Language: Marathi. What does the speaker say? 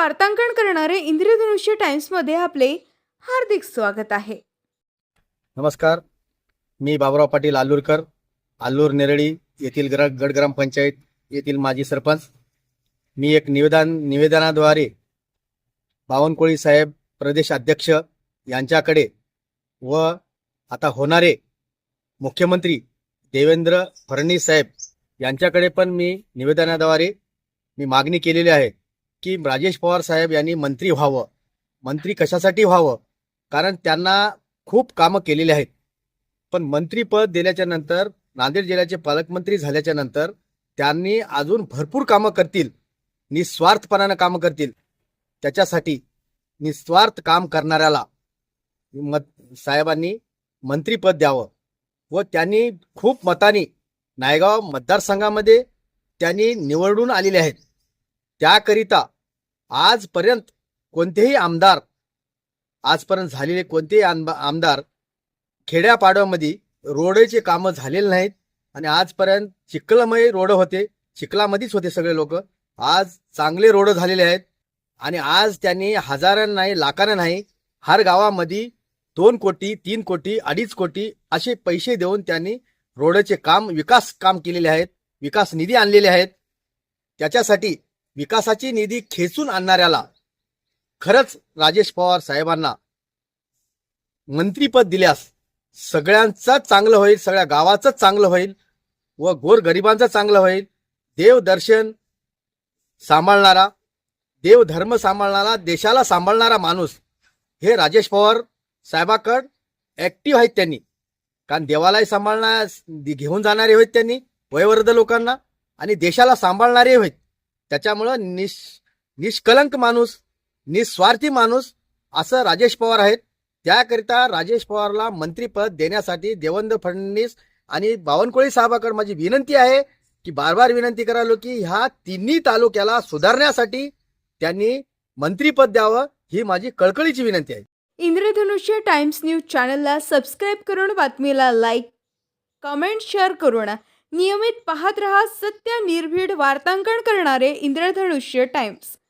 वार्तांकन करणारे इंद्रधनुष्य टाइम्समध्ये आपले हार्दिक स्वागत आहे. नमस्कार. मी बाबुराव पाटील आलूरकर आलूर नेरळी येथील ग्र गड ग्रामपंचायत येथील माजी सरपंच. मी एक निवेदन निवेदनाद्वारे बावनकोळी साहेब प्रदेश अध्यक्ष यांच्याकडे व आता होणारे मुख्यमंत्री देवेंद्र फडणवीस साहेब यांच्याकडे पण मी निवेदनाद्वारे मी मागणी केलेली आहे. की राजेश पवार साहेब यांनी मंत्री व्हावं. मंत्री कशासाठी व्हावं? कारण त्यांना खूप कामं केलेली आहेत. पण मंत्रीपद दिल्याच्या नंतर नांदेड जिल्ह्याचे पालकमंत्री झाल्याच्यानंतर त्यांनी अजून भरपूर कामं करतील. निस्वार्थपणानं कामं करतील. त्याच्यासाठी निस्वार्थ काम करणाऱ्याला मत साहेबांनी मंत्रीपद द्यावं व त्यांनी खूप मतानी नायगाव मतदारसंघामध्ये त्यांनी निवडून आलेले आहेत. त्याकरिता आजपर्यंत कोणतेही आमदार आजपर्यंत झालेले कोणतेही आमदार खेड्यापाड्यामध्ये रोडचे कामं झालेले नाहीत आणि आजपर्यंत चिखलमय रोड होते चिखलामध्येच होते सगळे लोक. आज चांगले रोड झालेले आहेत आणि आज त्यांनी हजारांना नाही लाखांना नाही हर गावामध्ये दोन कोटी तीन कोटी अडीच कोटी असे पैसे देऊन त्यांनी रोडचे काम विकास काम केलेले आहेत विकास निधी आणलेले आहेत. त्याच्यासाठी विकासाची निधी खेचून आणणाऱ्याला खरंच राजेश पवार साहेबांना मंत्रीपद दिल्यास सगळ्यांचं चांगलं होईल सगळ्या गावाचं चांगलं होईल व गोरगरिबांचं चांगलं होईल. देवदर्शन सांभाळणारा देवधर्म सांभाळणारा देशाला सांभाळणारा माणूस हे राजेश पवार साहेबाकड ऍक्टिव्ह आहेत त्यांनी. कारण देवालाही सांभाळणार घेऊन जाणारे आहेत त्यांनी वयवर्ध लोकांना आणि देशाला सांभाळणारे आहेत त्याच्यामुळं निश निष्कलंक माणूस निस्वार्थी माणूस असं राजेश पवार आहेत. त्याकरिता राजेश पवारला मंत्रीपद देण्यासाठी देवेंद्र फडणवीस आणि बावनकुळे साहेबाकडे माझी विनंती आहे की बार बार विनंती करायलो की ह्या तिन्ही तालुक्याला सुधारण्यासाठी त्यांनी मंत्रीपद द्यावं ही माझी कळकळीची विनंती आहे. इंद्रधनुष्य टाइम्स न्यूज चॅनलला सबस्क्राईब करून बातमीला लाईक कमेंट शेअर करून नियमित पाहत रहा सत्य निर्भीड वार्तांकन करणारे इंद्रधनुष्य टाइम्स.